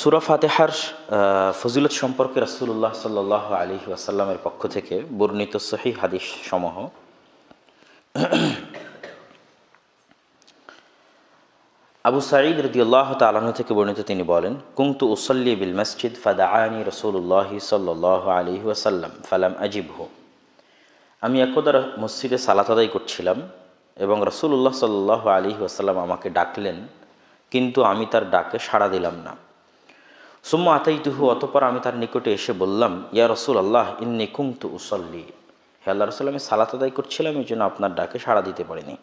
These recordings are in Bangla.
সুরা ফাতেহার ফজিলত সম্পর্কে রাসূলুল্লাহ সাল্লাহ আলী ওয়াসাল্লামের পক্ষ থেকে বর্ণিত সহি হাদিস সমূহ। আবু সাঈদ রদিউল্লাহ তালাহ থেকে বর্ণিত তিনি বলেন কুংতু উসল্লি বিল মসজিদ ফাদা ফাদাআনি রসুল্লাহ সাল্লাহ আলী ওয়াসাল্লাম, ফালাম আজিবহু। আমি একদা মসজিদে সালাত আদায় করছিলাম এবং রসুল্লাহ সাল্লাহ আলী ওয়াসাল্লাম আমাকে ডাকলেন, কিন্তু আমি তার ডাকে সাড়া দিলাম না। সুম্মা আতাইতুহু, অতপর আমি তার নিকটে এসে বললাম, ইয়া রসুল আল্লাহ ইন্নি কুমতু উসল্লি। হে আল্লাহ রসুল, আমি সালাত আদায় করছিলাম, এই জন্য আপনার ডাকে সাড়া দিতে পারিনি।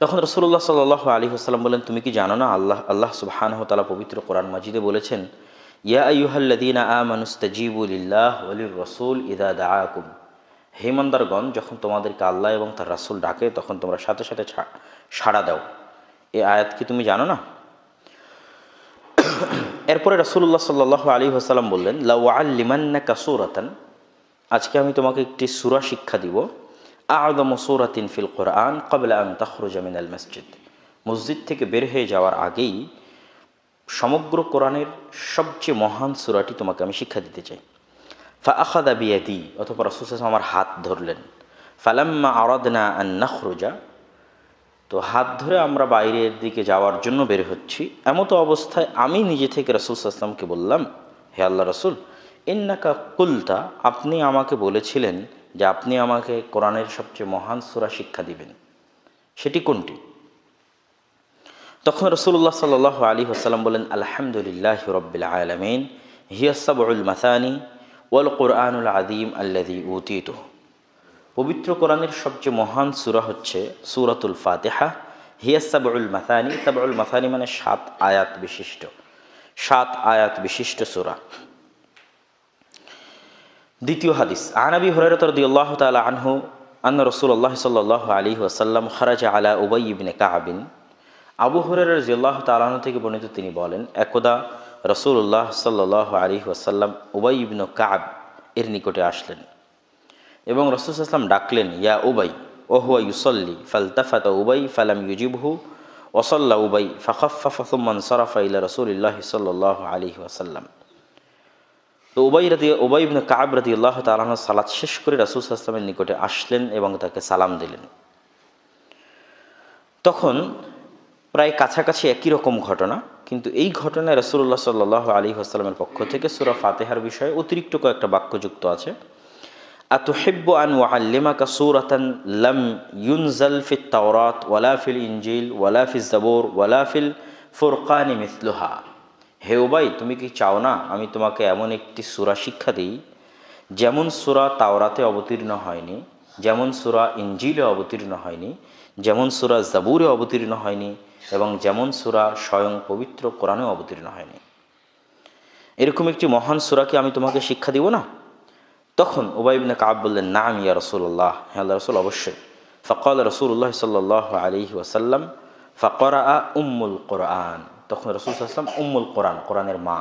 তখন রসুল্লাহ সাল্লাহ আলী হাসাল্লাম বলেন তুমি কি জানো না, আল্লাহ আল্লাহ সুবাহানহ তালা পবিত্র কোরআন মাজিদে বলেছেন, ইয়া আইয়ুহাল্লাদিনা আ মানুস্তাজিবুলিল্লাহ ওলির রসুল ইদা দা আকুম হেমন্দারগণ যখন তোমাদেরকে আল্লাহ এবং তার রাসুল ডাকে, তখন তোমরা সাথে সাথে সাড়া দাও। এ আয়াত কি তুমি জানো না? এরপরে রসুল্লাহ সাল্লাহ আলী হাসাল্লাম বললেন লাউআল্লিমান্না কাসুরাতান আজকে আমি তোমাকে একটি সুরা শিক্ষা দিব। আদম সুরাতিন ফিল কোরআন কবলা আন তখরুজা মিনাল মসজিদ। মসজিদ থেকে বের হয়ে যাওয়ার আগেই সমগ্র কোরআনের সবচেয়ে মহান সুরাটি তোমাকে আমি শিক্ষা দিতে চাই। ফা আখাদা বিয়াদি, অথবা রসুল আমার হাত ধরলেন। ফালাম্মা আরাদনা আন নখরুজা তো হাত ধরে আমরা বাইরের দিকে যাওয়ার জন্য বের হচ্ছি। এমতো অবস্থায় আমি নিজে থেকে রসুল আসলামকে বললাম, হে আল্লাহ রসুল, ইন্নাকা কুলতা, আপনি আমাকে বলেছিলেন যে আপনি আমাকে কোরআনের সবচেয়ে মহান সুরা শিক্ষা দিবেন। সেটি কোনটি? তখন রসুল্লাহ সাল আলী হাসাল্লাম বলেন, আলহামদুলিল্লাহ রব্বিল আলমিন হিয়াসাবুল মাসানি ওয়াল কোরআনুল আদিম আল্লাদি উতিত পবিত্র কোরআনের সবচেয়ে মহান সূরা হচ্ছে সুরাতুল ফাতেহা। হিয়া সাবউল মাথানি সাবউল মাথানি মানে সাত আয়াত বিশিষ্ট। সাত আয়াত বিশিষ্ট সূরা। দ্বিতীয় হাদিস। আনাবি হরারত রাদিয়াল্লাহু তাআলা আনহু আন্না রাসূলুল্লাহ সাল্লাল্লাহু আলাইহি ওয়াসাল্লাম খারাজা আলা উবাই ইবনে কাআবিন। আবু হুরায়রা রাদিয়াল্লাহু তাআলা আনহু থেকে বর্ণিত তিনি বলেন, একদা রাসূলুল্লাহ সাল্লাল্লাহু আলাইহি ওয়াসাল্লাম উবাই ইবনে কাআব এর নিকটে আসলেন। এবং রসুল আসলাম ডাকলেন, ইয়া উবাই ওহুয়া ইউসল্লি, ফালতাফাতা উবাই, ফালাম ইউজিবহু ওসল্লা উবাই ফাখাফা ফাসুম্মান সরাফা ইলা রসুলিল্লাহ সাল্লাহ আলী ওয়াসাল্লাম। তো উবাই রাদি, উবাই কাব রাদি আল্লাহ তালাহ সালাত শেষ করে রাসুল আসলামের নিকটে আসলেন এবং তাকে সালাম দিলেন। তখন প্রায় কাছাকাছি একই রকম ঘটনা, কিন্তু এই ঘটনায় রসুল্লাহ সাল্লাহ আলী পক্ষ থেকে সুরা ফাতেহার বিষয়ে অতিরিক্ত কয়েকটা বাক্য যুক্ত আছে। আতুহিব্বু আন ওয়াল্লিমাকা সুরাতান লাম ইউনজাল ফিত তাওরাত ওয়ালাফিল ইঞ্জিল ওয়ালা ফিল জাবর ওয়ালা ফিল ফুরকানি মিসলুহা হে ওবাই তুমি কি চাও না আমি তোমাকে এমন একটি সুরা শিক্ষা দিই, যেমন সুরা তাওরাতে অবতীর্ণ হয়নি, যেমন সুরা ইঞ্জিলে অবতীর্ণ হয়নি, যেমন সুরা জাবুরে অবতীর্ণ হয়নি, এবং যেমন সুরা স্বয়ং পবিত্র কোরআনে অবতীর্ণ হয়নি? এরকম একটি মহান সুরাকে আমি তোমাকে শিক্ষা দিব না? তখন উবাইবনে কাব বললেন, নাম ইয়া রসুল্লাহ হ্যাঁ আল্লাহ রসুল, অবশ্যই। ফকল রসুল্লাহ সাল্লাহ আলী ওয়াসাল্লাম ফকরা উম্মুল কোরআন। তখন রসুল আসলাম উম্মুল কোরআন, কোরআনের মা।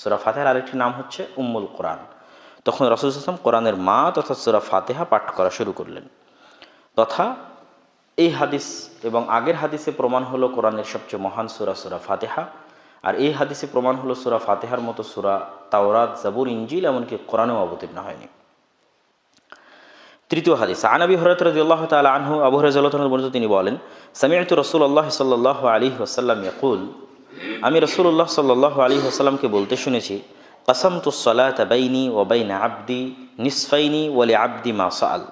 সুরা ফাতেহার আরেকটি নাম হচ্ছে উম্মুল কোরআন। তখন রসুল আসলাম কোরআনের মা তথা সুরা ফাতেহা পাঠ করা শুরু করলেন। তথা এই হাদিস এবং আগের হাদিসে প্রমাণ হলো কোরআনের সবচেয়ে মহান সুরা সুরা ফাতেহা। আর এই হাদিসে প্রমাণ হলো সুরা ফাতেহার মতো সুরা তাওরাত জাবুর ইঞ্জিল এমনকি কোরআনেও অবতীর্ণ হয়নি। তৃতীয় হাদিস আনাবি হরত রাজিউল্লাহ তালা আনহু, আবু হরাজুল্লাহ বর্ণিত তিনি বলেন সামিয়াতু রসুল্লাহ সাল্লাহ আলী ওসাল্লাম ইয়াকুল, আমি রসুল্লাহ সাল্লাহ আলী ওসাল্লামকে বলতে শুনেছি, কাসামতু সলাত বাইনি ও বাইনা আব্দি নিসফাইনি ওয়ালি আব্দি মা সাল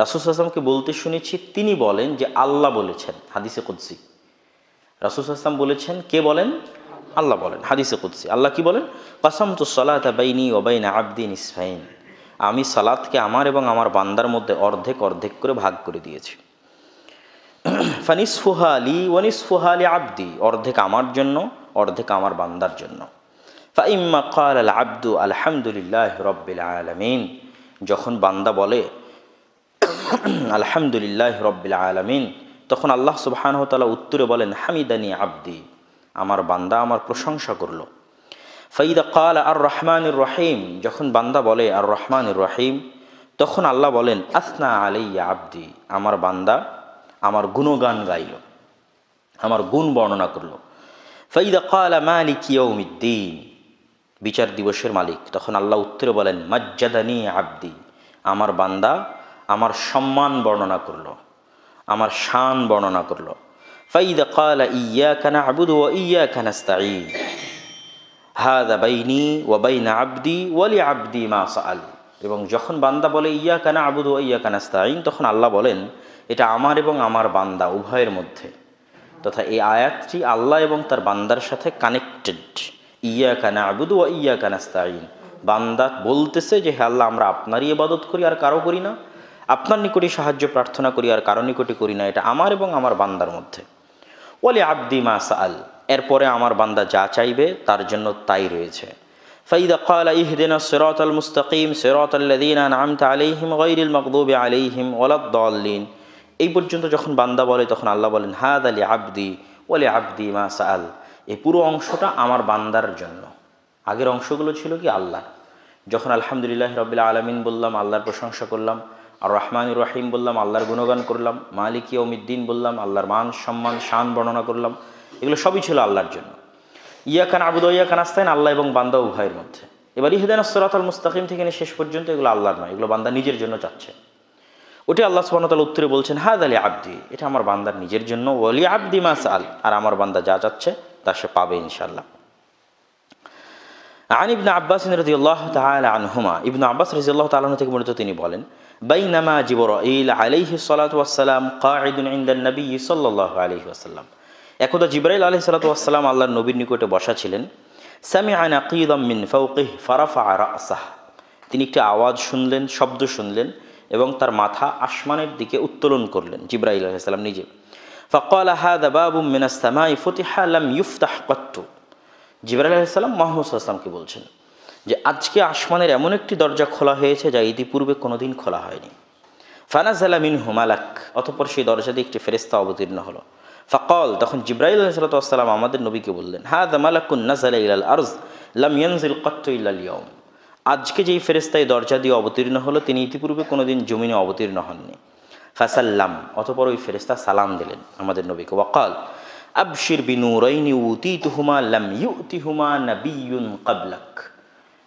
রাসুল আসলামকে বলতে শুনেছি, তিনি বলেন যে আল্লাহ বলেছেন, হাদিসে কুদ্সি। রাসুল আসলাম বলেছেন, কে বলেন? আল্লাহ বলেন, হাদিসে কুদ্সি। আল্লাহ কি বলেন? কাসাম তো সলাত বাইনি ওবাইনা আব্দিন ইসফাইন আমি সালাতকে আমার এবং আমার বান্দার মধ্যে অর্ধেক অর্ধেক করে ভাগ করে দিয়েছি। ফানিসফুহা আলী ওয়ানিসফুহা আলী আব্দি। অর্ধেক আমার জন্য, অর্ধেক আমার বান্দার জন্য। ফাইম্মা কাল আল আব্দু আলহামদুলিল্লাহ রব্বিল আলমিন। যখন বান্দা বলে, আলহামদুলিল্লাহ রব্বিল আলমিন, তখন আল্লাহ সুবাহানহতালা উত্তরে বলেন, হামিদানি আব্দি। আমার বান্দা আমার প্রশংসা করল। ফঈদা কাল আর রহমানুর রহিম, যখন বান্দা বলে আর রহমানুর রহিম, তখন আল্লাহ বলেন, আসনা আলাইয়া আব্দি আমার বান্দা আমার গুণগান গাইল, আমার গুণ বর্ণনা করল। ফাইদা কালা মালিক ইয়ৌমিদ্দিন বিচার দিবসের মালিক, তখন আল্লাহ উত্তরে বলেন, মজ্জাদানি আব্দি আমার বান্দা আমার সম্মান বর্ণনা করল, আমার শান বর্ণনা করল। ইয়া কানা আবুদু ও ইয়া কানাস্তাঈন হাদা বাইনি ওয়া বাইনা আব্দি ওয়ালি আব্দি এবং যখন বান্দা বলে ইয়া কানা আবুদু ইয়া কানাস্তাঈন তখন আল্লাহ বলেন, এটা আমার এবং আমার বান্দা উভয়ের মধ্যে। তথা এই আয়াতটি আল্লাহ এবং তার বান্দার সাথে কানেক্টেড ইয়া কানা আবুদু ও ইয়া কানাস্তাঈন বান্দা বলতেছে যে হ্যাঁ আল্লাহ, আমরা আপনারই ইবাদত করি আর কারও করি না। আপনার নিকটে সাহায্য প্রার্থনা করি আর কারও নিকটে করি না। এটা আমার এবং আমার বান্দার মধ্যে। ওলি আব্দি মা সাল এরপরে আমার বান্দা যা চাইবে তার জন্য তাই রয়েছে ফাইদা قال اهدنا الصراط المستقيم صراط الذين أنعمت عليهم غير المغضوب عليهم ولا الضالين এই পর্যন্ত যখন বান্দা বলে তখন আল্লাহ বলেন হাদ আলী আব্দি ওলি আব্দি মা সাল এই পুরো অংশটা আমার বান্দার জন্য আগের অংশগুলো ছিল কি আল্লাহ যখন আলহামদুলিল্লাহ রবিল্লা আলমিন বললাম আল্লাহর প্রশংসা করলাম আর রহমানুর রাহিম বললাম আল্লাহর গুণগান করলাম মালিক ইয়মিদ্দিন বললাম আল্লাহর মান সম্মান শান বর্ণনা করলাম এগুলো সবই ছিল আল্লাহর জন্য ইয়া খান আবুদ ইয়া খান আস্তাইন আল্লাহ এবং বান্দা উভয়ের মধ্যে এবার ইহদান সরাত আল মুস্তাকিম থেকে নিয়ে শেষ পর্যন্ত এগুলো আল্লাহর নয় এগুলো বান্দা নিজের জন্য চাচ্ছে ওটা আল্লাহ সুবাহতাল উত্তরে বলছেন হাদ আলী আব্দি এটা আমার বান্দার নিজের জন্য ওলি আব্দি মাস আল আর আমার বান্দা যা চাচ্ছে তা সে পাবে ইনশাল্লাহ عن ابن عباس رضي الله تعالى عنهما ابن عباس رضي الله تعالى عنه থেকে বর্ণিত তিনি বলেন বাইনামা জিবরাইল আলাইহি সালাতাম কাঈদুন النبي নবী সাল্লাল্লাহু আলাইহি ওয়াসাল্লাম। একদা জিবরাইল আলাইহি সালাতাম আল্লাহর নবীর নিকটে বসা ছিলেন। সামিআ নাকিদাম মিন ফাওকিহ ফারাফা রাসাহ। তিনি একটা আওয়াজ শুনলেন, শব্দ শুনলেন এবং তার মাথা আসমানের দিকে উত্তোলন করলেন জিব্রাইল আলাইসাল্লাম নিজে। ফকল হাদা বাবু মিনাস্তামাই ফতিহালাম ইউফতাহ কত্তু। জিব্রাইল আলাইসাল্লাম মোহাম্মদ আসলামকে বলছেন যে আজকে আসমানের এমন একটি দরজা খোলা হয়েছে যা ইতিপূর্বে কোনোদিন খোলা হয়নি। ফানাজ আলামিন হুমালাক অতপর সেই দরজা দিয়ে একটি ফেরেস্তা অবতীর্ণ হলো। ফকল, তখন জিব্রাইল আলাইসাল্লাম আমাদের নবীকে বললেন হা দামালাকুন নাজাল ইলাল আরজ, লাম ইয়ানজিল কত্ত ইল্লাল ইয়ম আজকে যেই ফেরেস্তা এই দরজা দিয়ে অবতীর্ণ হলো, তিনি ইতিপূর্বে কোনোদিন জমিনে অবতীর্ণ হননি। ফাসাল্লাম, অতপর ওই ফেরেস্তা সালাম দিলেন আমাদের নবীকে। ওয়াকাল, আবশির বিনুরাইনি উতিতুহুমা, লাম ইউতিহুমা নাবিয়ুন কাবলাক।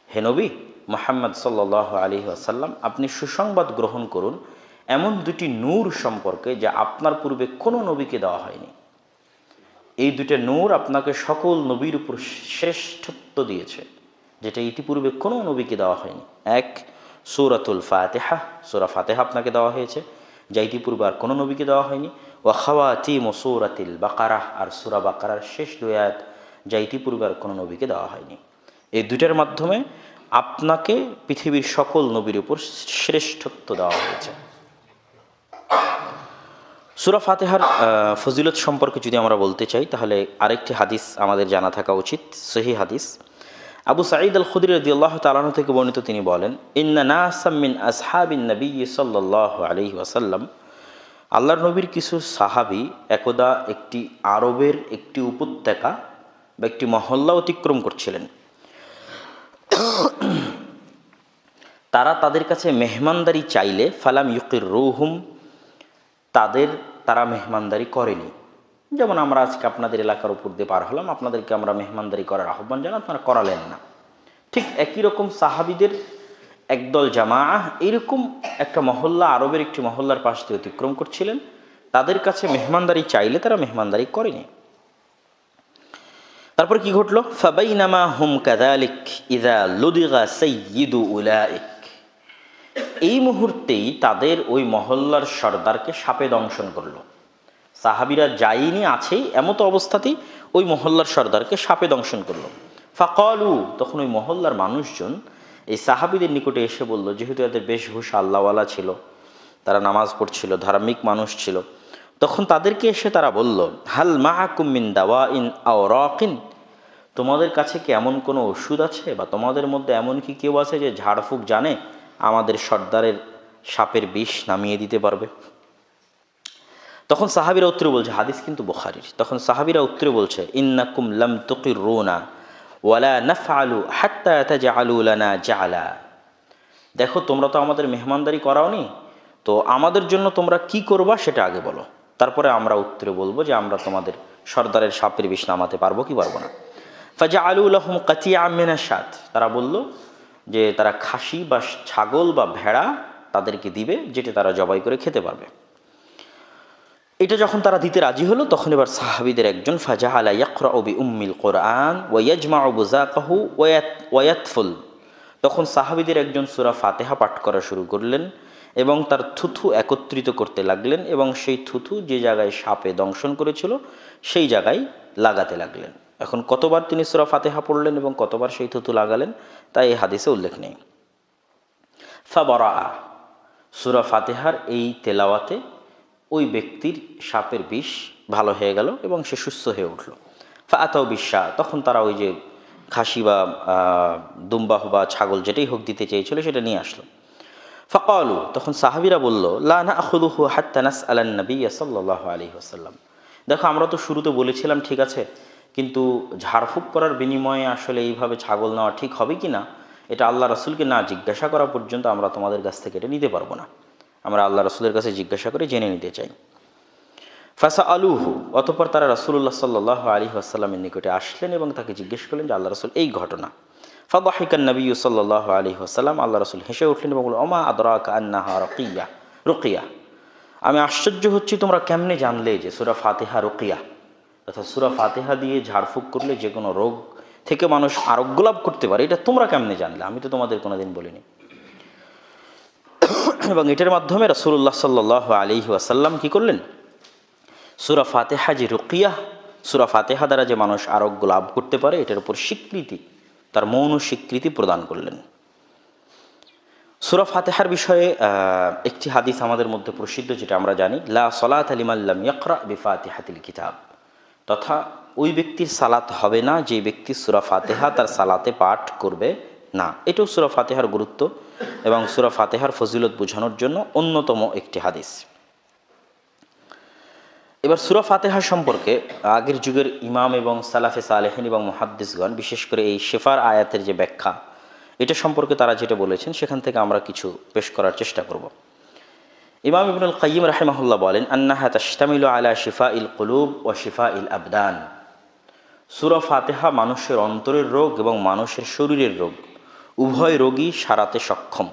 হে নবী, মোহাম্মদ সাল্লাহ আলী আসাল্লাম আপনি সুসংবাদ গ্রহণ করুন এমন দুটি নূর সম্পর্কে যা আপনার পূর্বে কোনো নবীকে দেওয়া হয়নি। এই দুটো নূর আপনাকে সকল নবীর উপর শ্রেষ্ঠত্ব দিয়েছে, যেটা ইতিপূর্বে কোনো নবীকে দেওয়া হয়নি। এক, সুরাতুল ফাতেহা, সুরা ফাতেহা আপনাকে দেওয়া হয়েছে, যা ইতিপূর্বে আর কোনো নবীকে দেওয়া হয়নি। ও খাওয়াতি মসুরাতিল বাকারাহ আর সুরা বাকারার শেষ দুয়াত যা ইতিপূর্বে আর কোনো নবীকে দেওয়া হয়নি। এই দুটার মাধ্যমে আপনাকে পৃথিবীর সকল নবীর উপর শ্রেষ্ঠত্ব দেওয়া হয়েছে। সুরা ফাতেহার ফজিলত সম্পর্কে যদি আমরা বলতে চাই, তাহলে আরেকটি হাদিস আমাদের জানা থাকা উচিত সহি হাদিস। আবু সাঈদ আল খুদির রদি আল্লাহ তালাহ থেকে বর্ণিত তিনি বলেন, ইন্না নাসামিন আসহাবিন নবী সাল্লাহ আলহি ওয়াসাল্লাম। আল্লাহর নবীর কিছু সাহাবি একদা একটি আরবের একটি উপত্যকা বা একটি মহল্লা অতিক্রম করছিলেন। তারা তাদের কাছে মেহমানদারি চাইলে ফালাম ইউকির রুহুম, তাদের তারা মেহমানদারি করেনি। যেমন আমরা আজকে আপনাদের এলাকার উপর দিয়ে পার হলাম, আপনাদেরকে আমরা মেহমানদারি করার আহ্বান জানাই, আপনারা করালেন না। ঠিক একই রকম সাহাবিদের একদল জামা এরকম একটা মহল্লা, আরবের একটি মহল্লার পাশ দিয়ে অতিক্রম করছিলেন। তাদের কাছে মেহমানদারি চাইলে তারা মেহমানদারি করেনি। তারপর কি ঘটলো? হুম ইদা লুদিগা এই মুহূর্তেই তাদের ওই মহল্লার সর্দারকে সাপে দংশন করল। সাহাবিরা যাইনি আছেই এমতো অবস্থাতেই ওই মহল্লার সর্দারকে সাপে দংশন করল। ফাকলু, তখন ওই মহল্লার মানুষজন এই সাহাবিদের নিকটে এসে বলল, যেহেতু এদের বেশভূষা আল্লাহওয়ালা ছিল, তারা নামাজ পড়ছিল, ধার্মিক মানুষ ছিল, তখন তাদেরকে এসে তারা বলল, হাল মাহাকুমিন দাওয়া ইন আও রকিন? তোমাদের কাছে কি এমন কোনো ওষুধ আছে? বা তোমাদের মধ্যে এমন কি কেউ আছে যে ঝাড়ফুঁক জানে আমাদের সর্দারের সাপের বিষ নামিয়ে দিতে পারবে? তখন সাহাবিরা উত্তরে বলছে, হাদিস কিন্তু বোখারির। তখন সাহাবিরা উত্তরে বলছে, ইন্নাকুম লাম তুকির রোনা ওয়ালা নাফআলু হাত্তা তাজআলু লানা জালা। দেখো, তোমরা তো আমাদের মেহমানদারি করাওনি, তো আমাদের জন্য তোমরা কি করবা সেটা আগে বলো। তারপরে আমরা উত্তরে বলব যে আমরা তোমাদের সর্দারের সাপের বিষ নামাতে পারব কি পারব না। ফাজা আলু লহম কাতিয়া আমিনা সাত তারা বলল যে তারা খাসি বা ছাগল বা ভেড়া তাদেরকে দিবে, যেটা তারা জবাই করে খেতে পারবে। এটা যখন তারা দিতে রাজি হলো, তখন এবার সাহাবিদের একজন ফাজা আলা ইয়াকরা ওবি উম্মিল কোরআন ওয়াজমা বুজাকাহু ওয়াত ওয়াতফুল তখন সাহাবিদের একজন সুরা ফাতেহা পাঠ করা শুরু করলেন এবং তার থুথু একত্রিত করতে লাগলেন এবং সেই থুথু যে জায়গায় সাপে দংশন করেছিল, সেই জায়গায় লাগাতে লাগলেন। এখন কতবার তিনি সুরা ফাতেহা পড়লেন এবং কতবার সেই থুতু লাগালেন, তা এই হাদিসে উল্লেখ নেই। ফাবরা সুরা ফাতেহার এই তেলাওয়াতে ওই ব্যক্তির সাপের বিষ ভালো হয়ে গেল এবং সে সুস্থ হয়ে উঠল। ফাতাও বিশ্বা তখন তারা ওই যে খাসি বা দুম্বাহ বা ছাগল যেটাই হোক দিতে চেয়েছিল সেটা নিয়ে আসলো। ফকালু, তখন সাহাবিরা বলল লানা আখুদুহু হাত্তানাস আলান নবী সাল্লাহ আলী আসাল্লাম দেখো, আমরা তো শুরুতে বলেছিলাম, ঠিক আছে কিন্তু ঝাড়ফুঁক করার বিনিময়ে আসলে এইভাবে ছাগল নেওয়া ঠিক হবে কি না, এটা আল্লাহ রসুলকে না জিজ্ঞাসা করা পর্যন্ত আমরা তোমাদের কাছ থেকে এটা নিতে পারব না। আমরা আল্লাহ রসুলের কাছে জিজ্ঞাসা করে জেনে নিতে চাই। ফাসা আলুহু অতপর তারা রসুল্লাহ সাল্লাহ আলী আসাল্লামের নিকটে আসলেন এবং তাকে জিজ্ঞেস করলেন যে আল্লাহ রসুল এই ঘটনা। ফাবাহিকান নবী সাল্লাহ আলী আসাল্লাম আল্লাহ রসুল হেসে উঠলেন এবং বললেন অমা আদরাক আন্নাহা রকিয়া? রকিয়া। আমি আশ্চর্য হচ্ছি, তোমরা কেমনে জানলে যে সুরা ফাতেহা রকিয়া? অর্থাৎ সুরা ফাতেহা দিয়ে ঝাড়ফুঁক করলে যে কোনো রোগ থেকে মানুষ আরোগ্য লাভ করতে পারে, এটা তোমরা কেমনে জানলে? আমি তো তোমাদের কোনোদিন বলিনি। এবং এটার মাধ্যমে রসুল্লাহ সাল্লাহ আলী আসাল্লাম কী করলেন? সুরা ফাতেহা যে রুকিয়া, সুরা ফাতেহা দ্বারা যে মানুষ আরোগ্য লাভ করতে পারে, এটার উপর স্বীকৃতি, তার মৌন স্বীকৃতি প্রদান করলেন। সুরা ফাতেহার বিষয়ে একটি হাদিস আমাদের মধ্যে প্রসিদ্ধ, যেটা আমরা জানি, লা সলাত আলিমাল্লাম ইয়াকরা বিফাতিহাতিল কিতাব। তথা ওই ব্যক্তির সালাত হবে না, যে ব্যক্তি সুরা ফাতেহা তার সালাতে পাঠ করবে না। এটাও সুরা ফাতেহার গুরুত্ব এবং সুরা ফাতেহার ফজিলত বোঝানোর জন্য অন্যতম একটি হাদিস। এবার সুরা ফাতেহা সম্পর্কে আগের যুগের ইমাম এবং সালাফে সালেহিন এবং মহাদ্দিসগণ, বিশেষ করে এই শেফার আয়াতের যে ব্যাখ্যা, এটা সম্পর্কে তারা যেটা বলেছেন, সেখান থেকে আমরা কিছু পেশ করার চেষ্টা করব। ইমাম ইবনুল কাইম রাহেমাহুল্লাহ বলেন আন্নাহা তাস্তামিল আলা শিফা ইল কুলুব ও শিফা ইল আবদান সুরা ফাতেহা মানুষের অন্তরের রোগ এবং মানুষের শরীরের রোগ উভয় রোগী সারাতে সক্ষম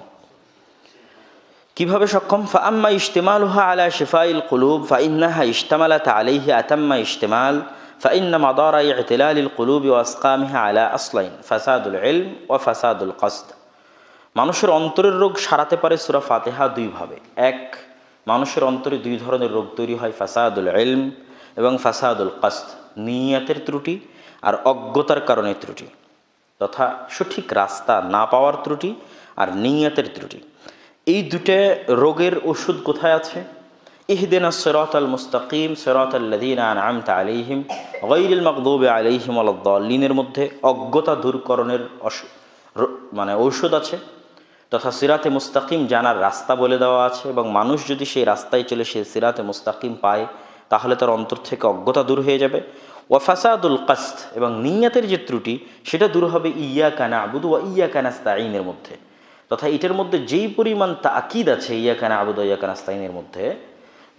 কিভাবে সক্ষম ফাম্মা ইজতেমালুহা আলা শিফাইল কুলুব ফাইন্নাহা ইজতামালাত আলাইহি আতাম্মা ইজতেমাল فإن مدار اعتلال القلوب وأسقامها على أصلين فساد العلم وفساد القصد মানুষের অন্তরের রোগ সারাতে পারে সুরা ফাতেহা দুইভাবে। এক, মানুষের অন্তরে দুই ধরনের রোগ তৈরি হয়, ফাসাদুল এলম এবং ফাসাদুল কাস্ত নিয়াতের ত্রুটি আর অজ্ঞতার কারণে ত্রুটি তথা সঠিক রাস্তা না পাওয়ার ত্রুটি আর নিয়াতের ত্রুটি। এই দুটো রোগের ওষুধ কোথায় আছে? ইহদিন সিরাত আল মুস্তাকিম সিরাত আল্লাদিন আলাইহিম গৈরিল মকদুব আলাইহিম আলাদ্দাল্লিনের মধ্যে অজ্ঞতা দূরকরণের মানে ঔষধ আছে। তথা সিরাতে মুস্তাকিম জানার রাস্তা বলে দেওয়া আছে এবং মানুষ যদি সেই রাস্তায় চলে সে সিরাতে মুস্তাকিম পায়, তাহলে তার অন্তর থেকে অজ্ঞতা দূর হয়ে যাবে। ওয়াফাসাদুল কাস্ত এবং নিয়াতের যে ত্রুটি, সেটা দূর হবে ইয়া কানা আবুদু ওয়া ইয়া কানাস্তাইনের মধ্যে। তথা এটার মধ্যে যেই পরিমাণ তাকিদ আছে ইয়া কানা আবুদু ইয়া কানাস্তাইনের মধ্যে,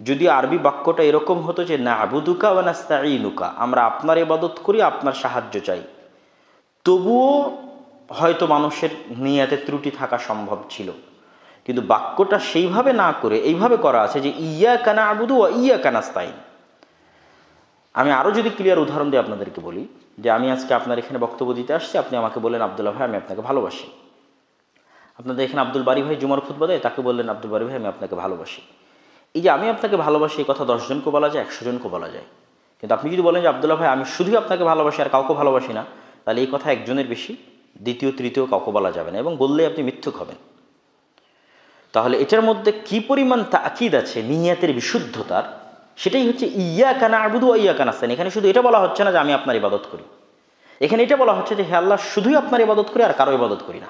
যদি আরবি বাক্যটা এরকম হতো যে না আবুদুকা ওয়া নাস্তাইনুকা আমরা আপনার ইবাদত করি, আপনার সাহায্য চাই। তবুও হয়তো মানুষের নিয়াতে ত্রুটি থাকা সম্ভব ছিল। কিন্তু বাক্যটা সেইভাবে না করে এইভাবে করা আছে যে ইয়া কানা আবুদু ও ইয়া কানাস্তাইন আমি আরও যদি ক্লিয়ার উদাহরণ দিয়ে আপনাদেরকে বলি, যে আমি আজকে আপনার এখানে বক্তব্য দিতে আসছি, আপনি আমাকে বললেন, আবদুল্লাহ ভাই, আমি আপনাকে ভালোবাসি। আপনাদের এখানে আব্দুল বাড়ি ভাই জুমার খুতবা দেয়, তাকে বললেন, আব্দুল বাড়ি ভাই, আমি আপনাকে ভালোবাসি। এই যে আমি আপনাকে ভালোবাসি, এই কথা দশজনকে বলা যায়, একশো জনকে বলা যায়। কিন্তু আপনি যদি বলেন যে, আবদুল্লাহ ভাই, আমি শুধুই আপনাকে ভালোবাসি আর কাউকে ভালোবাসি না, তাহলে এই কথা একজনের বেশি। দ্বিতীয়, তৃতীয় কাউকে বলা যাবে না এবং বললেই আপনি মিথ্যুক হবেন। তাহলে এটার মধ্যে কি পরিমাণ তাকিদ আছে, নিয়াতের বিশুদ্ধতার, সেটাই হচ্ছে ইয়া কানা আবুদু ইয়া কানাস্তান এখানে শুধু এটা বলা হচ্ছে না যে আমি আপনার ইবাদত করি। এখানে এটা বলা হচ্ছে যে হে আল্লাহ, শুধুই আপনার ইবাদত করি আর কারও ইবাদত করি না।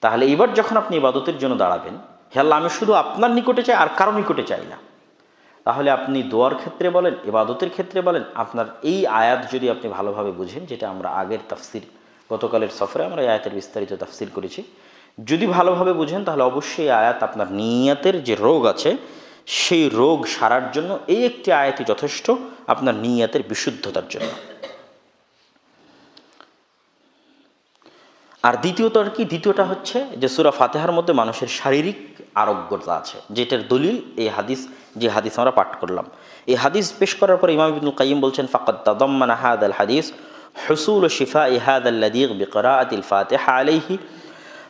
তাহলে এবার যখন আপনি ইবাদতের জন্য দাঁড়াবেন, হে আল্লাহ, আমি শুধু আপনার নিকটে চাই আর কারও নিকটে চাই না। তাহলে আপনি দোয়ার ক্ষেত্রে বলেন, ইবাদতের ক্ষেত্রে বলেন, আপনার এই আয়াত যদি আপনি ভালোভাবে বুঝেন, যেটা আমরা আগের তাফসির গতকালের সফরে আমরা আয়াতের বিস্তারিত তাফসির করেছি। যদি ভালোভাবে বুঝেন, তাহলে অবশ্যই আয়াত আপনার নিয়াতের যে রোগ আছে, সেই রোগ সারার জন্য এই একটি আয়াতই যথেষ্ট আপনার নিয়াতের বিশুদ্ধতার জন্য। আর দ্বিতীয়ত আর কি, দ্বিতীয়টা হচ্ছে যে সুরা ফাতেহার মধ্যে মানুষের শারীরিক আরোগ্যতা আছে, যেটার দলিল এই হাদিস, যে হাদিস আমরা পাঠ করলাম। এই হাদিস পেশ করার পর ইমাম ইবনুল কাইম বলছেন, ফাকাদ তাদাম্মানা হাদ আল হাদিস। حصول شفاء هذا اللذيذ بقراءة الفاتحة عليه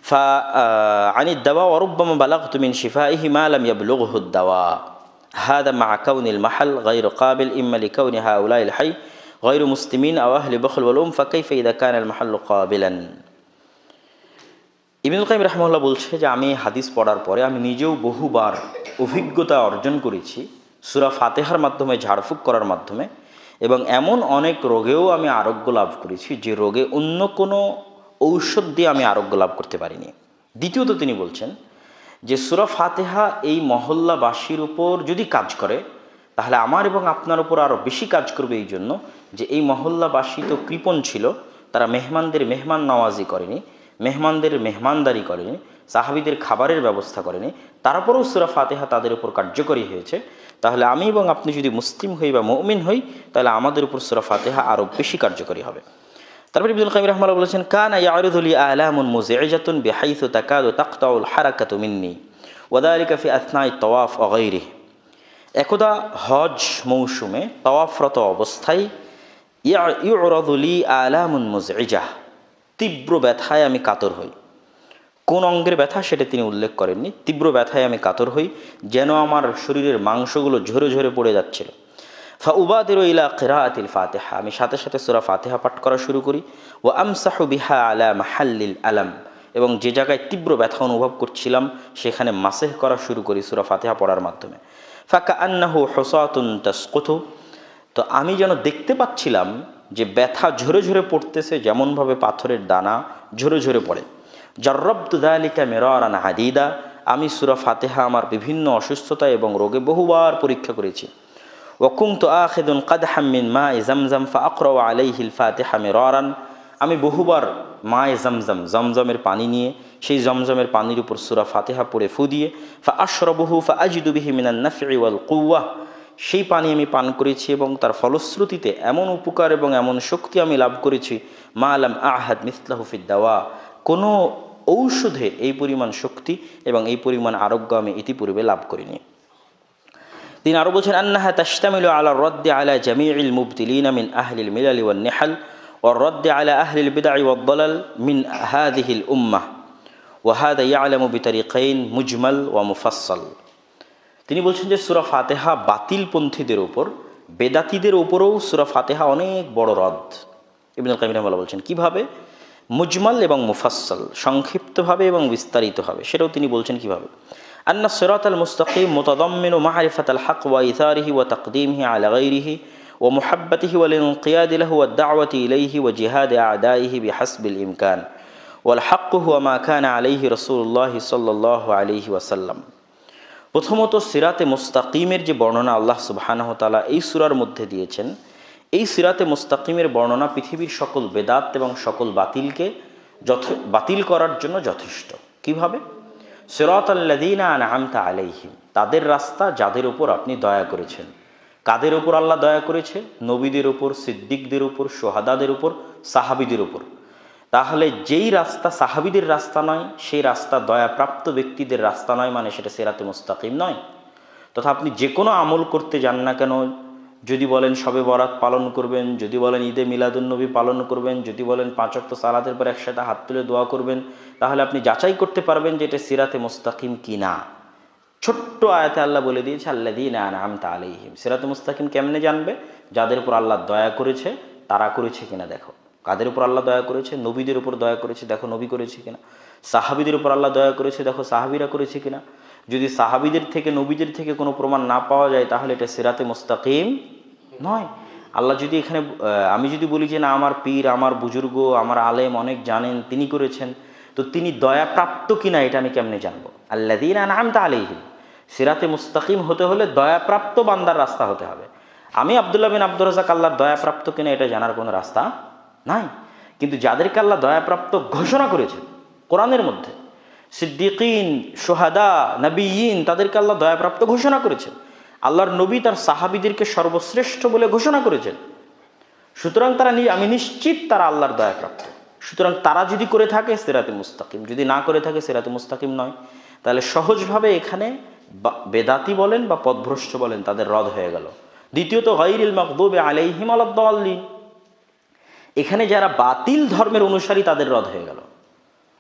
فعن الدواء وربما بلغت من شفائه ما لم يبلغه الدواء هذا مع كون المحل غير قابل إما لكون هؤلاء الحي غير مسلمين أو أهل بخل والأم فكيف إذا كان المحل قابلا ইবনুল কাইম রহমল্লা বলছে যে আমি হাদিস পড়ার পরে আমি নিজেও বহুবার অভিজ্ঞতা অর্জন করেছি সুরা ফাতেহার মাধ্যমে ঝাড়ফুঁক করার মাধ্যমে এবং এমন অনেক রোগেও আমি আরোগ্য লাভ করেছি যে রোগে অন্য কোনো ঔষধ দিয়ে আমি আরোগ্য লাভ করতে পারিনি। দ্বিতীয়ত তিনি বলছেন যে সুরা ফাতেহা এই মহল্লাবাসীর উপর যদি কাজ করে, তাহলে আমার এবং আপনার উপর আরও বেশি কাজ করবে এই জন্য যে এই মহল্লাবাসী তো কৃপণ ছিল, তারা মেহমানদের মেহমান নওয়াজি করেনি, মেহমানদের মেহমানদারি করেনি, সাহাবিদের খাবারের ব্যবস্থা করেনি, তারপরেও সুরা ফাতেহা তাদের উপর কার্যকরী হয়েছে। তাহলে আমি এবং আপনি যদি মুসলিম হই বা মৌমিন হই, তাহলে আমাদের উপর সুরা ফাতেহা আরও বেশি কার্যকরী হবে। তারপরে ইবনুল কাইম রহমাল্লাহ বলেছেন, কানা ইয়ারুদুলি আলামুন মুজিজাতুন বিহাইসু তাকাদু তাকতাউল হারাকাতু মিন্নি ওয়াদালিকা ফি আসনাই তওয়াফ অগৈরিহ একদা হজ মৌসুমে তওয়াফরত অবস্থায় ইউরদুলি আলামুন মুজিজাহ তীব্র ব্যথায় আমি কাতর হই। কোন অঙ্গের ব্যথা সেটা তিনি উল্লেখ করেননি। তীব্র ব্যথায় আমি কাতর হই, যেন আমার শরীরের মাংসগুলো ঝরে ঝরে পড়ে যাচ্ছিল। ফা উবাদের ইলা কেরাআতিল ফাতেহা। আমি সাথে সাথে সুরা ফাতেহা পাঠ করা শুরু করি। ও আমসাহু বিহা আলা মাহাল্লিল আলাম। এবং যে জায়গায় তীব্র ব্যথা অনুভব করছিলাম, সেখানে মাসেহ করা শুরু করি সুরা ফাতেহা পড়ার মাধ্যমে। ফাঁকা আন্নাহু হসাতুন তাসকথু তো আমি যেন দেখতে পাচ্ছিলাম যে ব্যথা ঝরে ঝরে পড়তেছে, যেমনভাবে পাথরের দানা ঝরে ঝরে পড়ে। জর্রবদুদালিকা মেরারান হাদিদা। আমি সুরা ফাতেহা আমার বিভিন্ন অসুস্থতা এবং রোগে বহুবার পরীক্ষা করেছি। ওকুম তো আখেদুন কাদ হামিন মা এ জমজম ফা আকর আলাইহিল ফাতেহা মেরারান। আমি বহুবার মা এ জমজম, জমজমের পানি নিয়ে সেই জমজমের পানির উপর সুরা ফাতেহা পড়ে ফু দিয়ে ফা আশরবহু ফা আজিদুবিহি মিনান নাফি ওয়াল কুয়া সেই পানি আমি পান করেছি এবং তার ফলশ্রুতিতে এমন উপকার এবং এমন শক্তি আমি লাভ করেছি। মা আলাম আহাদ মিসলাহুফিদ দাওয়া। কোনো ঔষধে এই পরিমাণ শক্তি এবং এই পরিমাণ আরোগ্য আমি ইতিপূর্বে লাভ করিনি। তিনি আরও বলছেন, আন্নাহা তাস্তামিল আলা রদ্দে আলা জামিউল মুবতিলিন মিন আহলিল মিলালি ওয়ান নেহাল ও রদ্দে আলা আহলিল বিদাই ওয়াদ্দলাল মিন হাদিহিল উম্মাহ ওয়াহাদা ইয়ালামু বিতারিকাইন মুজমাল ওয়া মুফাসসাল। তিনি বলছেন যে, সুরা ফাতেহা বাতিলপন্থীদের ওপর, বেদাতিদের ওপরেও সুরা ফাতেহা অনেক বড় রদ। ইবনুল রহমাল্লাহ বলছেন, কীভাবে? মুজমাল এবং মুফাসল সংক্ষিপ্তভাবে এবং বিস্তারিতভাবে, সেটাও তিনি বলছেন কীভাবে? আন্না সিরাত আল মুস্তাকিম মোতাদমিন মাহারিফাত আল হক ওয়া ইসারিহি ওয়া তকদিম হি গৈরিহি ও মোহাব্বতিহি ওয়াল ইনকিয়াদ লাহু ওয়া দাওয়াতি ইলাইহি ওয়া জিহাদ আদাইহি বিহাসবিল ইমকান। ওয়াল হক হুয়া মা খান আলাইহি রসুল্লাহ সাল্লাহ আলিহি ওয়াসাল্লাম। প্রথমত সিরাতে মুস্তাকিমের যে বর্ণনা আল্লাহ সুবাহানহতালা এই সুরার মধ্যে দিয়েছেন এই সিরাতে মুস্তাকিমের বর্ণনা পৃথিবীর সকল বেদাত এবং সকল বাতিলকে বাতিল করার জন্য যথেষ্ট। কীভাবে? সিরাত আল্লাদিনা আনহামতা আলাইহিম। তাদের রাস্তা যাদের উপর আপনি দয়া করেছেন। কাদের উপর আল্লাহ দয়া করেছে? নবীদের উপর, সিদ্দিকদের উপর, সোহাদাদের উপর, সাহাবিদের উপর। তাহলে যেই রাস্তা সাহাবিদের রাস্তা নয়, সেই রাস্তা দয়াপ্রাপ্ত ব্যক্তিদের রাস্তা নয় মানে সেটা সেরাতে মুস্তাকিম নয়। তথা আপনি যে কোনো আমল করতে যান না কেন যদি বলেন সবে বরাত পালন করবেন, যদি বলেন ঈদে মিলাদুন্নবী পালন করবেন, যদি বলেন পাঁচক্ত সালাতের পর একসাথে হাত তুলে দোয়া করবেন, তাহলে আপনি যাচাই করতে পারবেন যে এটা সিরাতে মুস্তাকিম কি না ছোট্ট আয়াতে আল্লাহ বলে দিয়েছে আল্লাহ দিন আমতা আলাইহিম। সিরাতে মুস্তাকিম কেমনে জানবে? যাদের উপর আল্লাহ দয়া করেছে, তারা করেছে কিনা দেখো। কাদের উপর আল্লাহ দয়া করেছে? নবীদের উপর দয়া করেছে, দেখো নবী করেছে কিনা। সাহাবিদের উপর আল্লাহ দয়া করেছে, দেখো সাহাবিরা করেছে কিনা। যদি সাহাবিদের থেকে, নবীদের থেকে কোনো প্রমাণ না পাওয়া যায়, তাহলে এটা সিরাতে মুস্তাকিম নয়। আল্লাহ যদি এখানে আমি যদি বলি যে, না, আমার পীর, আমার বুজুর্গ, আমার আলেম অনেক জানেন, তিনি করেছেন। তো তিনি দয়া দয়াপ্রাপ্ত কিনা এটা আমি কেমনে জানব? আল্লাহ দিন নাম তা আলিহিম সিরাতে মুস্তাকিম হতে হলে দয়াপ্রাপ্ত বান্দার রাস্তা হতে হবে। আমি আবদুল্লাহ বিন আব্দুর রাজাক আল্লাহর দয়াপ্রাপ্ত কিনা এটা জানার কোনো রাস্তা নাই। কিন্তু যাদেরকে আল্লাহ দয়াপ্রাপ্ত ঘোষণা করেছেন, কোরআনের মধ্যে সিদ্দিকিন, সোহাদা, নবীন, তাদেরকে আল্লাহ দয়াপ্রাপ্ত ঘোষণা করেছেন। আল্লাহর নবী তার সাহাবিদেরকে সর্বশ্রেষ্ঠ বলে ঘোষণা করেছেন। সুতরাং তারা আমি নিশ্চিত তারা আল্লাহর দয়াপ্রাপ্ত। সুতরাং তারা যদি করে থাকে সেরাতে মুস্তাকিম। যদি না করে থাকে সেরাতে মুস্তাকিম নয়। তাহলে সহজভাবে এখানে বেদাতি বলেন বা পদভ্রষ্ট বলেন তাদের রদ হয়ে গেল। দ্বিতীয়ত গৈরিল মকদুবে আলাইহিম আলাদ্দাল্লিন। এখানে যারা বাতিল ধর্মের অনুসারী তাদের রদ হয়ে গেল।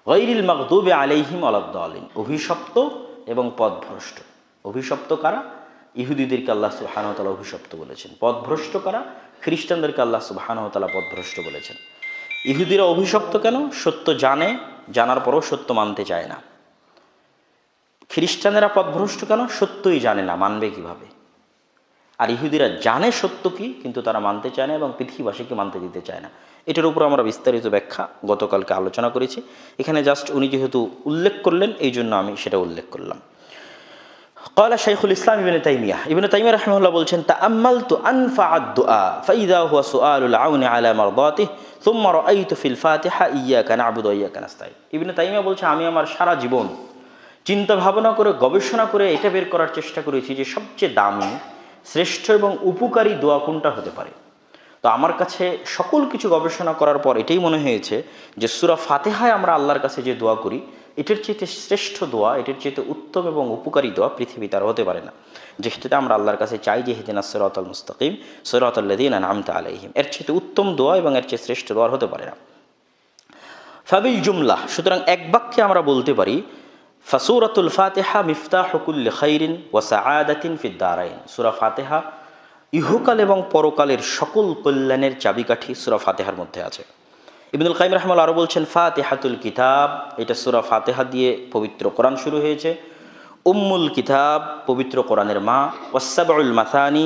গৈরিল মকদুবে আলাইহিম আলাদ্দালিন অভিশপ্ত এবং পদভ্রষ্ট। অভিশপ্ত কারা? ইহুদিদেরকে আল্লাহ সুবাহানতালা অভিশপ্ত বলেছেন। পদভ্রষ্ট কারা? খ্রিস্টানদেরকে আল্লাহ সুবাহানতালা পদভ্রষ্ট বলেছেন। ইহুদিরা অভিশপ্ত কেন? সত্য জানে, জানার পরও সত্য মানতে চায় না। খ্রিস্টানেরা পদভ্রষ্ট কেন? সত্যই জানে না, মানবে কীভাবে? আর ইহুদিরা জানে সত্য কি কিন্তু তারা মানতে চায় না এবং পৃথিবীবাসীকে মানতে দিতে চায় না এটার উপর আমরা বিস্তারিত ব্যাখ্যা গতকালকে আলোচনা করেছি এখানে জাস্ট উনি যেহেতু উল্লেখ করলেন এই জন্য আমি সেটা উল্লেখ করলাম قال شيخ الإسلام ابن تيمية ابن تيمية رحمه الله বলছেন تأملت أنفع الدعاء فإذا هو سؤال العون على مرضاته ثم رأيت في الفاتحة إياك نعبد وإياك نستعين ابن تيمية বলছে আমি আমার সারা জীবন চিন্তা ভাবনা করে গবেষণা করে এটা বের করার চেষ্টা করেছি যে সবচেয়ে দামি শ্রেষ্ঠ এবং উপকারী দোয়া কোনটা হতে পারে? তো আমার কাছে সকল কিছু গবেষণা করার পর এটাই মনে হয়েছে যে সুরা ফাতেহায় আমরা আল্লাহর কাছে যে দোয়া করি, এটার চেয়ে শ্রেষ্ঠ দোয়া, এটার চেয়ে উত্তম এবং উপকারী দোয়া পৃথিবীতে আর হতে পারে না। যেটাতে আমরা আল্লাহর কাছে চাই যে হেদিনা সরাতল মুস্তাকিম সরাতল্লাদিন নামতা আলাইহিম। এর চেয়ে উত্তম দোয়া এবং এর চেয়ে শ্রেষ্ঠ দোয়া হতে পারে না। ফাবিল জুমলা, সুতরাং এক বাক্যে আমরা বলতে পারি ফাসুরাতুল ফাতেহা মিফতাহ হকুল্লি খৈরিন ওয়াসা আদাতিন ফিদ্দারাইন সুরা ফাতেহা ইহুকাল এবং পরকালের সকল কল্যাণের চাবিকাঠি সুরা ফাতেহার মধ্যে আছে। ইবনুল কাইম রহমাল আরও বলছেন, ফাতেহাতুল কিতাব এটা সুরা ফাতেহা দিয়ে পবিত্র কোরআন শুরু হয়েছে। উম্মুল কিতাব, পবিত্র কোরআনের মা। ওয়াসাবুল মাথানি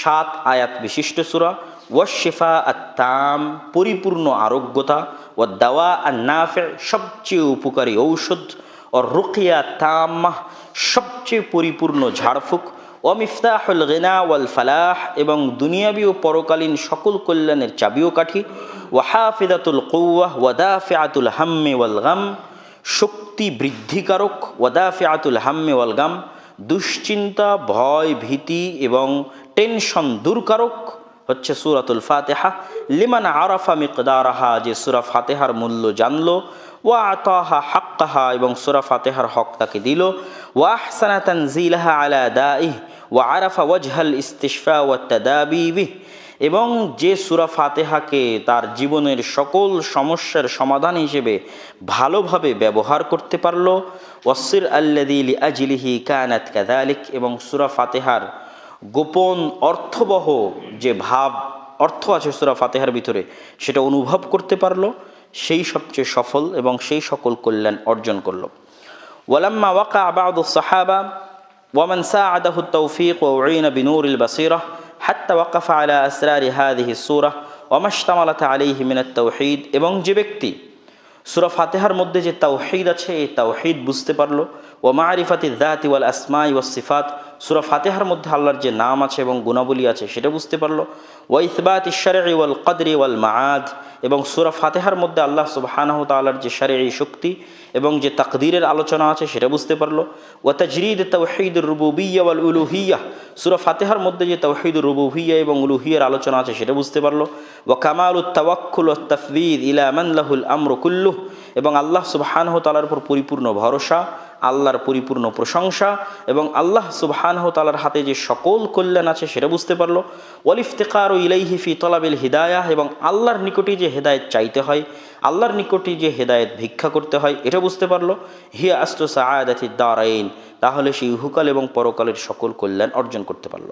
সাত আয়াত বিশিষ্ট সুরা। ওয়াশিফা আত্তাম পরিপূর্ণ আরোগ্যতা। ও দাওয়া আর নাফে সবচেয়ে উপকারী ঔষধ। ও রুকিয়া তাম্মাহ সবচেয়ে পরিপূর্ণ ঝাড়ফুঁক ওমিফতাহুল গিনা ওয়াল ফালাহ এবং দুনিয়াবি ও পরকালীন সকল কল্যাণের চাবিও কাঠি ওয়াহাফিদাতুল কৌয়াহ ওয়াদাফিআতুল হাম্মে ওয়াল গাম শক্তি বৃদ্ধিকারক ওয়াদাফিআতুল হাম্মে ওয়াল গাম দুশ্চিন্তা ভয় ভীতি এবং টেনশন দূরকারক হচ্ছে সুরাতুল ফাতেহা। লিমান আরাফা মিকদারাহা, যে সুরা ফাতেহার মূল্য জানলো ওয়া হাক্কাহা, এবং সুরা ফাতেহার হক তাকে দিল। ওয়া আহসানা তানজিলাহা আলা দাইহ ওয়া আরাফা ওয়াজহাল ইস্তিশফা ওয়া এবং যে সুরা ফাতেহাকে তার জীবনের সকল সমস্যার সমাধান হিসেবে ভালোভাবে ব্যবহার করতে পারল ওয়াসির আল্লাদিলি আজলিহি কানাত কাদালিক এবং সুরা ফাতেহার গোপন অর্থবহ যে ভাব, অর্থ আছে সুরা ফাতেহার ভিতরে, সেটা অনুভব করতে পারল। সেই সবচেয়ে সফল এবং সেই সকল কল্যাণ অর্জন করল। ওয়ালাম্মা ওয়াকা আবাদ সাহাবা, ওয়ামান সাআদাহু তৌফিক ও উইনা বিনুরিল বাসিরা, হাত্তা ওয়াকাফা আলা আসরারি হাদিহি সুরা ওমাশতামালাত আলী মিনাত তৌহিদ। এবং যে ব্যক্তি সুরা ফাতেহার মধ্যে যে তাওহিদ আছে, এই তাওহিদ বুঝতে পারল। ও মারিফাতি দাতি ওয়াল আসমাই ওয়াস সিফাত। সুরা ফাতেহার মধ্যে আল্লাহর যে নাম আছে এবং গুণাবলী আছে, সেটা বুঝতে পারল। ওয়া ইসবাত ইশারি ওয়াল কদরি ওয়াল মাআদ। এবং সুরা ফাতেহার মধ্যে আল্লাহ সুবহানাহু তাআলার যে শারীরি শক্তি এবং যে তাকদীরের আলোচনা আছে, সেটা বুঝতে পারল। ওয়া তাজরিদ তাওহীদুর রুবুবিয়্যা ওয়াল উলুহিয়্যা। সূরা ফাতেহার মধ্যে যে তাওহীদুর রুবুবিয়্যা এবং উলুহিয়ার আলোচনা আছে, সেটা বুঝতে পারল। ওয়া কামালুত তাওয়াক্কুল ওয়াত তাফওয়িদ ইলা মান লাহুল আমরু এবং আল্লাহ সুবহানাহু তাআলার উপর পরিপূর্ণ ভরসা। আল্লাহর পরিপূর্ণ প্রশংসা এবং আল্লাহ সুবহানাহু তালার হাতে যে সকল কল্যাণ আছে সেটা বুঝতে পারল। ওয়ালিফতেকার ও ইলাইহিফি তলাবিল হিদায়া এবং আল্লাহর নিকটে যে হেদায়ত চাইতে হয়, আল্লাহর নিকটে যে হেদায়ত ভিক্ষা করতে হয়, এটা বুঝতে পারল। হিয়া আস্ত সাআদাতি দারাইন তাহলে সেই ইহুকাল এবং পরকালের সকল কল্যাণ অর্জন করতে পারল।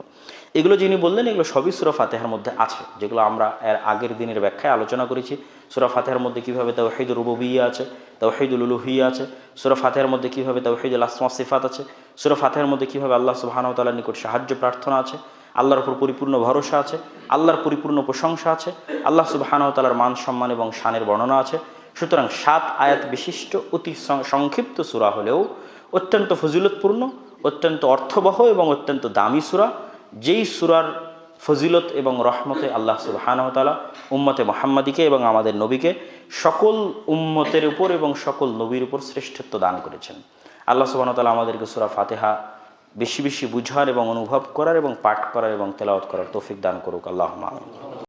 এগুলো যিনি বললেন, এগুলো সবই সুরা ফাতেহার মধ্যে আছে, যেগুলো আমরা এর আগের দিনের ব্যাখ্যায় আলোচনা করেছি। সুরা ফাতেহার মধ্যে কীভাবে তাও তাওহিদুর রুবুবিয়া আছে তাও তাওহিদুল উলুহিয়া আছে, সুরা ফাতেহার মধ্যে কীভাবে তাওহিদুল আসমা সিফাত আছে, সুরা ফাতেহার মধ্যে কীভাবে আল্লাহ সুবহানাহু তাআলার নিকট সাহায্য প্রার্থনা আছে, আল্লাহর উপর পরিপূর্ণ ভরসা আছে, আল্লাহর পরিপূর্ণ প্রশংসা আছে, আল্লাহ সুবহানাহু তাআলার মান সম্মান এবং শানের বর্ণনা আছে। সুতরাং সাত আয়াত বিশিষ্ট, অতি সংক্ষিপ্ত সূরা হলেও অত্যন্ত ফজিলতপূর্ণ, অত্যন্ত অর্থবহ এবং অত্যন্ত দামি সূরা। যেই সুরার ফজিলত এবং রহমতে আল্লাহ সুবাহানহতালা উম্মতে মোহাম্মদীকে এবং আমাদের নবীকে সকল উম্মতের উপর এবং সকল নবীর উপর শ্রেষ্ঠত্ব দান করেছেন। আল্লাহ সুবাহতালা আমাদেরকে সুরা ফাতেহা বেশি বেশি বুঝার এবং অনুভব করার এবং পাঠ করার এবং তেলাওয়াত করার তৌফিক দান করুক। আল্লাহ আমিন।